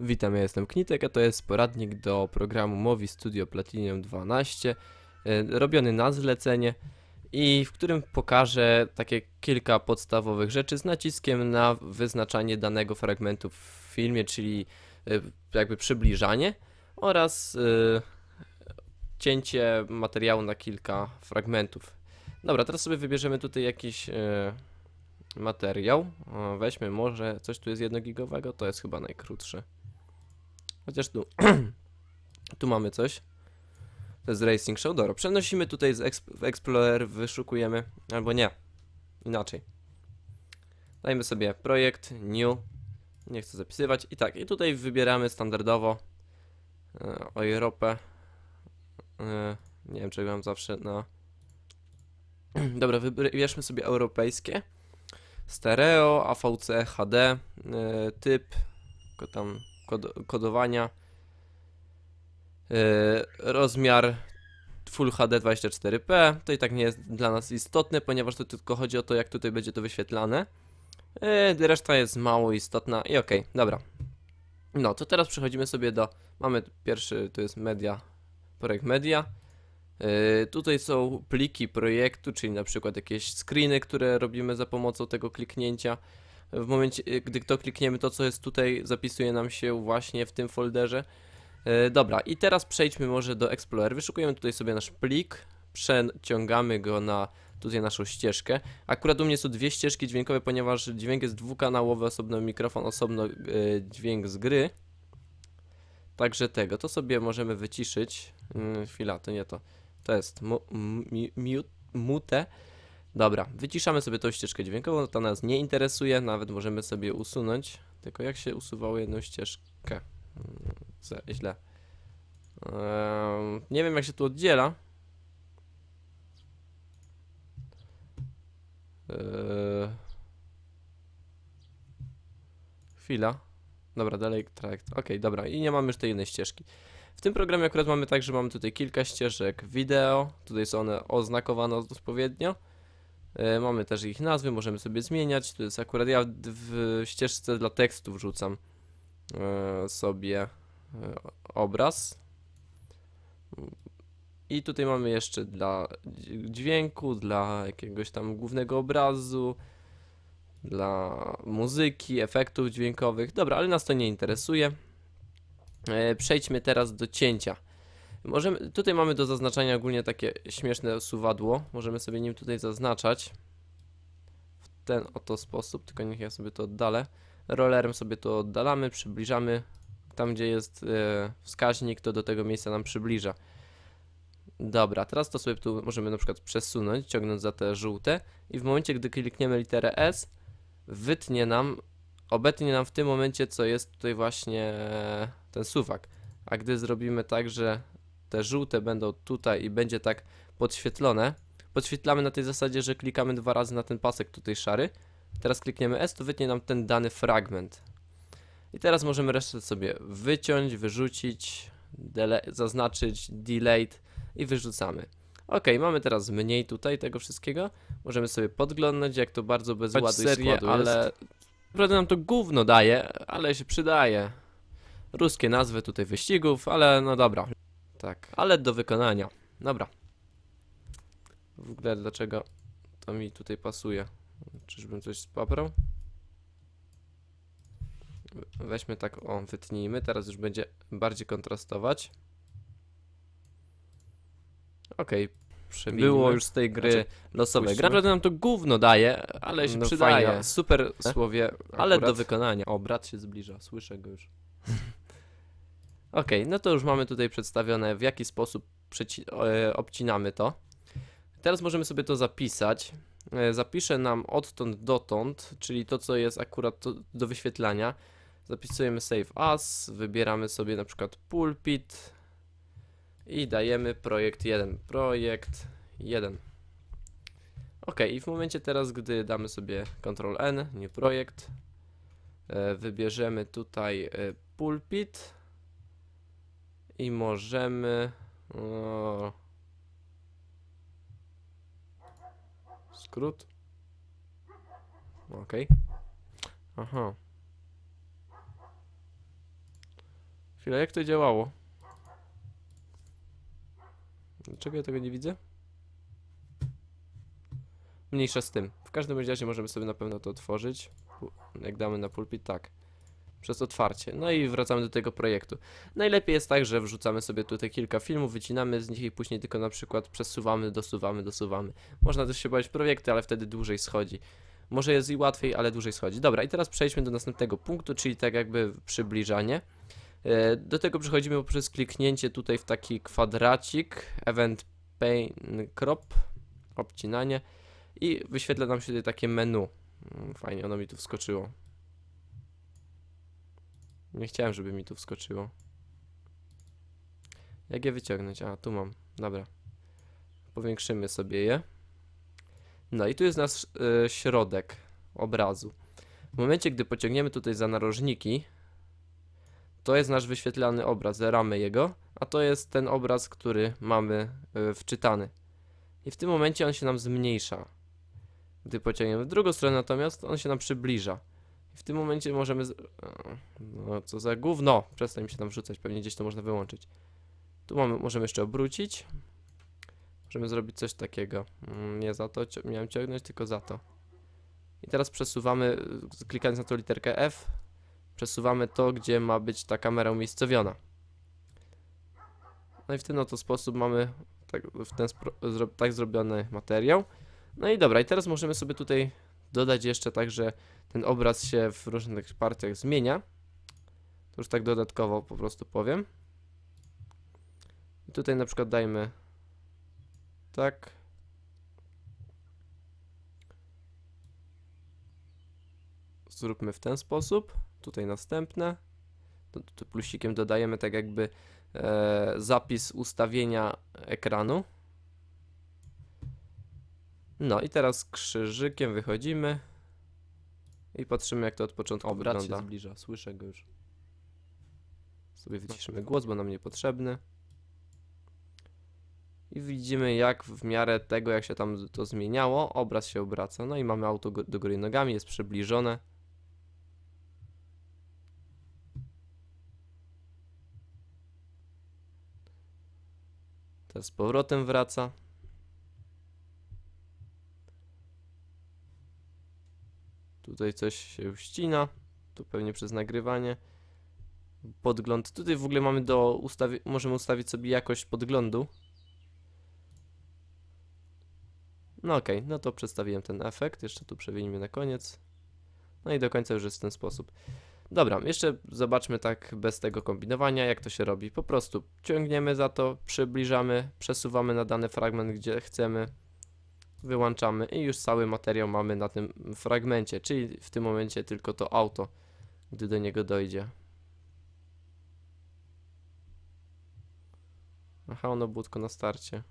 Witam, ja jestem Knitek, a to jest poradnik do programu Movi Studio Platinum 12, e, robiony na zlecenie i w którym pokażę takie kilka podstawowych rzeczy z naciskiem na wyznaczanie danego fragmentu w filmie, czyli e, jakby przybliżanie oraz e, cięcie materiału na kilka fragmentów. Dobra, teraz sobie wybierzemy tutaj jakiś materiał. Weźmy może coś tu jest jednogigowego, to jest chyba najkrótszy. Chociaż tu, tu mamy coś. To jest Racing Show. Dobra, przenosimy tutaj z Exp w Explorer, wyszukujemy, albo nie, inaczej. Dajmy sobie projekt, new, nie chcę zapisywać. I tak, i tutaj wybieramy standardowo e, Europę. E, nie wiem, czego mam zawsze na... Dobra, wybierzmy sobie europejskie. Stereo, AVC, HD, e, typ, ko- tam kod kodowania, e, rozmiar Full HD 24p. To i tak nie jest dla nas istotne, ponieważ to tylko chodzi o to, jak tutaj będzie to wyświetlane. E, reszta jest mało istotna i okej, dobra. No, to teraz przechodzimy sobie do. Mamy pierwszy, to jest media, projekt media. Yy, tutaj są pliki projektu, czyli na przykład jakieś screeny, które robimy za pomocą tego kliknięcia. W momencie, yy, gdy to klikniemy, to co jest tutaj, zapisuje nam się właśnie w tym folderze. Yy, dobra, i teraz przejdźmy może do Explorer. Wyszukujemy tutaj sobie nasz plik, przeciągamy go na tutaj naszą ścieżkę. Akurat u mnie są dwie ścieżki dźwiękowe, ponieważ dźwięk jest dwukanałowy, osobno mikrofon, osobno yy, dźwięk z gry. Także tego, to sobie możemy wyciszyć. Yy, chwila, to nie to. To jest mute. Dobra, wyciszamy sobie tą ścieżkę dźwiękową, to nas nie interesuje, nawet możemy sobie usunąć. Tylko jak się usuwało jedną ścieżkę? Mm, za- Źle. Ehm, nie wiem jak się tu oddziela. Eee... Chwila. Dobra, dalej trakt. Okej, dobra, i nie mamy już tej jednej ścieżki. W tym programie akurat mamy tak, że mamy tutaj kilka ścieżek wideo, tutaj są one oznakowane odpowiednio. E, mamy też ich nazwy, możemy sobie zmieniać. To jest akurat ja w, ścieżce dla tekstu wrzucam e, sobie e, obraz. I tutaj mamy jeszcze dla dź- dźwięku, dla jakiegoś tam głównego obrazu, dla muzyki, efektów dźwiękowych. Dobra, ale nas to nie interesuje. Przejdźmy teraz do cięcia. Możemy, tutaj mamy do zaznaczania ogólnie takie śmieszne suwadło. Możemy sobie nim tutaj zaznaczać w ten oto sposób, tylko niech ja sobie to oddalę. Rollerem sobie to oddalamy, przybliżamy. Tam, gdzie jest e, wskaźnik, to do tego miejsca nam przybliża. Dobra, teraz to sobie tu możemy na przykład przesunąć, ciągnąc za te żółte i w momencie, gdy klikniemy literę S, wytnie nam obetnie nam w tym momencie, co jest tutaj właśnie ten suwak. A gdy zrobimy tak, że te żółte będą tutaj i będzie tak podświetlone, podświetlamy na tej zasadzie, że klikamy dwa razy na ten pasek tutaj szary. Teraz klikniemy S, to wytnie nam ten dany fragment. I teraz możemy resztę sobie wyciąć, wyrzucić, zaznaczyć, delete i wyrzucamy. Ok, mamy teraz mniej tutaj tego wszystkiego. Możemy sobie podglądać, jak to bardzo bez ładu i serię, składu ale jest. Naprawdę nam to gówno daje, ale się przydaje. Ruskie nazwy tutaj wyścigów, ale no dobra. Tak, ale do wykonania. Dobra. W ogóle dlaczego to mi tutaj pasuje? Czyżbym coś spaprał? We- Weźmy tak, o, wytnijmy. Teraz już będzie bardziej kontrastować. Okej, Przewinijmy. było już z tej gry Znaczy, naprawdę nam to gówno daje, ale się No przydaje. fajnie. Super słowie, ale akurat. do wykonania. O, brat się zbliża, słyszę go już. Okej, no to już mamy tutaj przedstawione, w jaki sposób e, obcinamy to. Teraz możemy sobie to zapisać. E, Zapiszę nam odtąd dotąd, czyli to, co jest akurat do wyświetlania. Zapisujemy save as, wybieramy sobie na przykład pulpit i dajemy projekt 1. Projekt 1. Ok, i w momencie teraz, gdy damy sobie Ctrl N, nie projekt, e, wybierzemy tutaj pulpit i możemy. O, skrót. Ok. Aha. Chwila, jak to działało? Dlaczego ja tego nie widzę? Mniejsza z tym. W każdym razie możemy sobie na pewno to otworzyć. Jak damy na pulpit, tak. Przez otwarcie. No i wracamy do tego projektu. Najlepiej jest tak, że wrzucamy sobie tutaj kilka filmów, wycinamy z nich i później tylko na przykład przesuwamy, dosuwamy, dosuwamy. Można też się bawić w projekty, ale wtedy dłużej schodzi. Może jest i łatwiej, ale dłużej schodzi. Dobra, i teraz przejdźmy do następnego punktu, czyli tak jakby przybliżanie. E, Do tego przechodzimy poprzez kliknięcie tutaj w taki kwadracik, event pane crop, obcinanie i wyświetla nam się tutaj takie menu. Mm, Fajnie, ono mi tu wskoczyło. Nie chciałem, żeby mi tu wskoczyło. Jak je wyciągnąć? A, tu mam. Dobra. Powiększymy sobie je. No i tu jest nasz e, środek obrazu. W momencie, gdy pociągniemy tutaj za narożniki, to jest nasz wyświetlany obraz, ramy jego, a to jest ten obraz, który mamy e, wczytany. I w tym momencie on się nam zmniejsza. Gdy pociągniemy w drugą stronę natomiast, on się nam przybliża. W tym momencie możemy... Z... No co za gówno! Przestań mi się tam wrzucać, pewnie gdzieś to można wyłączyć. Tu mamy, możemy jeszcze obrócić. Możemy zrobić coś takiego. Mm, Nie za to miałem ciągnąć, tylko za to. I teraz przesuwamy, klikając na tą literkę F, przesuwamy to, gdzie ma być ta kamera umiejscowiona. No i w ten oto sposób mamy tak, w ten tak zrobiony materiał. No i dobra, i teraz możemy sobie tutaj dodać jeszcze tak, że ten obraz się w różnych partiach zmienia. To już tak dodatkowo po prostu powiem. I tutaj na przykład dajmy tak. Zróbmy w ten sposób. Tutaj następne. To, to plusikiem dodajemy tak jakby e, zapis ustawienia ekranu. No i teraz krzyżykiem wychodzimy i patrzymy jak to od początku O, brat się wygląda. zbliża, słyszę go już. Sobie wyciszymy głos, bo nam niepotrzebny. I widzimy jak w miarę tego jak się tam to zmieniało, obraz się obraca. No i mamy auto go- do góry nogami, jest przybliżone. Teraz z powrotem wraca. Tutaj coś się ścina. Tu pewnie przez nagrywanie podgląd. Tutaj w ogóle mamy do ustawi możemy ustawić sobie jakość podglądu. No okej, no to przedstawiłem ten efekt. Jeszcze tu przewinimy na koniec. No i do końca już jest w ten sposób. Dobra, jeszcze zobaczmy tak bez tego kombinowania, jak to się robi. Po prostu ciągniemy za to, przybliżamy, przesuwamy na dany fragment, gdzie chcemy, wyłączamy i już cały materiał mamy na tym fragmencie, czyli w tym momencie tylko to auto, gdy do niego dojdzie. Aha, ono tylko na starcie.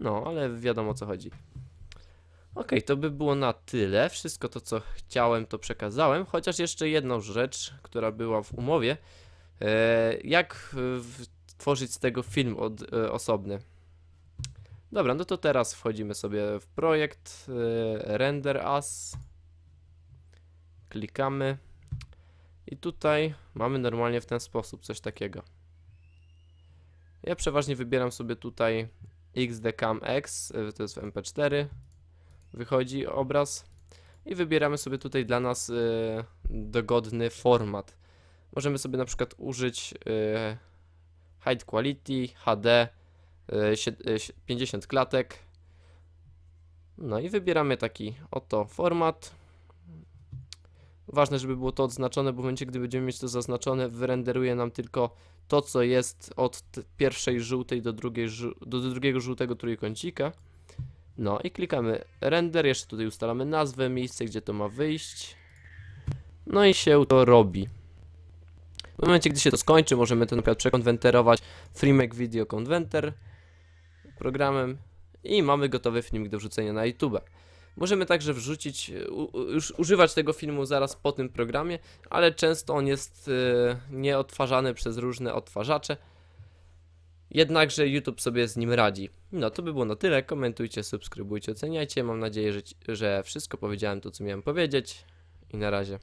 No, ale wiadomo o co chodzi. Ok, to by było na tyle. Wszystko to, co chciałem, to przekazałem. Chociaż jeszcze jedną rzecz, która była w umowie. E, jak tworzyć z tego film od, e, osobny? Dobra, no to teraz wchodzimy sobie w projekt e, Render As. Klikamy. I tutaj mamy normalnie w ten sposób coś takiego. Ja przeważnie wybieram sobie tutaj XDCAM X, y, to jest w MP4, wychodzi obraz i wybieramy sobie tutaj dla nas y, dogodny format. Możemy sobie na przykład użyć y, High Quality, HD, y, y, 50 klatek. No i wybieramy taki oto format. Ważne, żeby było to odznaczone, bo w momencie, gdy będziemy mieć to zaznaczone, wyrenderuje nam tylko to, co jest od pierwszej żółtej do, drugiej, do drugiego żółtego trójkącika. No i klikamy render, jeszcze tutaj ustalamy nazwę, miejsce, gdzie to ma wyjść. No i się to robi. W momencie, gdy się to skończy, możemy to na przykład przekonwenterować FreeMake Video Converter programem i mamy gotowy filmik do wrzucenia na YouTube. Możemy także wrzucić, u, u, już używać tego filmu zaraz po tym programie, ale często on jest e, nieodtwarzany przez różne odtwarzacze. Jednakże YouTube sobie z nim radzi. No to by było na tyle. Komentujcie, subskrybujcie, oceniajcie. Mam nadzieję, że, że wszystko powiedziałem to, co miałem powiedzieć. I na razie.